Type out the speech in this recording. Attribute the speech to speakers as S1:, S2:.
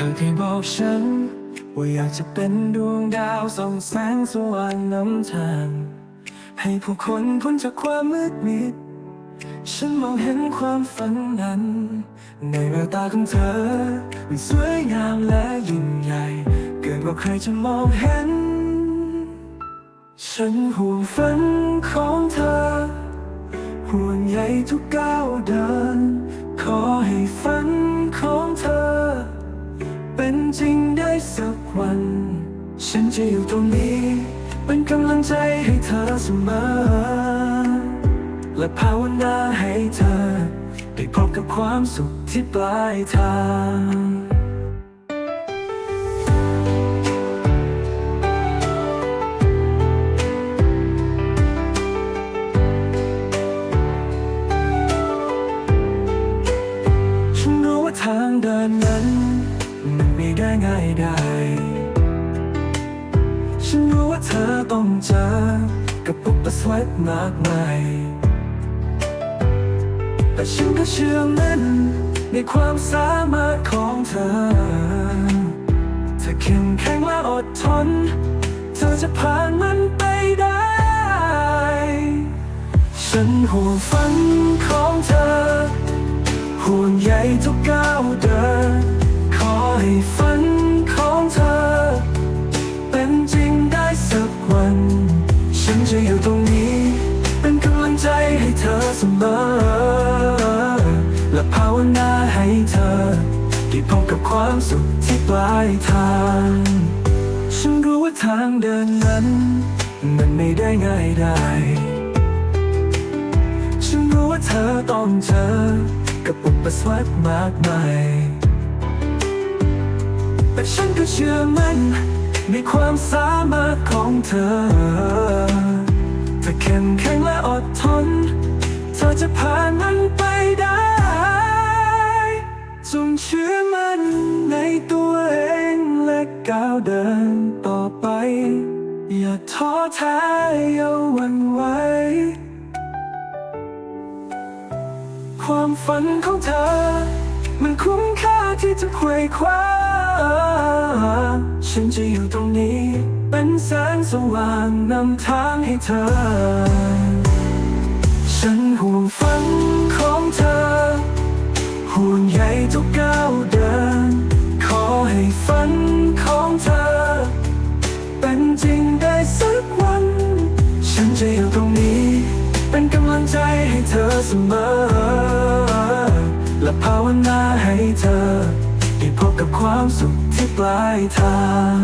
S1: ธอเคยบอกฉัน ว่าอยากจะเป็นดวงดาวส่องแสงสว่างนำทาง ให้ผู้คนพ้นจากความมืดมิด ฉันมองเห็นความฝันนั้น ในแววตาของเธอ มันสวยงามและยิ่งใหญ่ เกินกว่าใครจะมองเห็น ฉันห่วงฝันของเธอ ห่วงใยทุกก้าวเดิน ขอให้ฝันของเธอ สักวัน ฉันจะอยู่ตรงนี้ เป็นกำลังใจให้เธอเสมอ และภาวนาให้เธอ ได้พบกับความสุขที่ปลายทางฉันรู้ว่าทางเดินนั้น ไม่ได้ง่ายได้ ฉันรู้ว่าเธอต้องเจอกับอุปสรรคมากมาย แต่ฉันก็เชื่อมั่นในความสามารถของเธอ เธอเข้มแข็งและอดทน เธอจะผ่านมันไปได้ ฉันห่วงฝันของเธอ ห่วงใยทุกก้าวเดิน ให้ฝันของเธอ เป็นจริงได้สักวัน ฉันจะอยู่ตรงนี้ เป็นกำลังใจให้เธอเสมอ และภาวนาให้เธอได้พบกับความสุขที่ปลายทาง ฉันรู้ว่าทางเดินนั้น มันไม่ได้ง่ายได้ ฉันรู้ว่าเธอต้องเจอกับอุปสรรคมากมาย แต่ฉันก็เชื่อมั่นในความสามารถของเธอ เธอเข้มแข็งและอดทน เธอจะผ่านมันไปได้จงเชื่อมั่นในตัวเองและก้าวเดินต่อไป อย่าท้อแท้อย่าหวั่นไหวความฝันของเธอ มันคุ้มค่า ที่จะควยคว้า ฉันจะอยู่ตรงนี้ เป็นแสงสว่างนำทางให้เธอ ฉันห่วงฝันของเธอ ห่วงใยทุกก้าวเดิน ขอให้ฝันของเธอ เป็นจริงได้สักวัน ฉันจะอยู่ตรงนี้ เป็นกำลังใจให้เธอเสมอ และภาวนาให้เธอ ได้พบกับความสุขที่ปลายทาง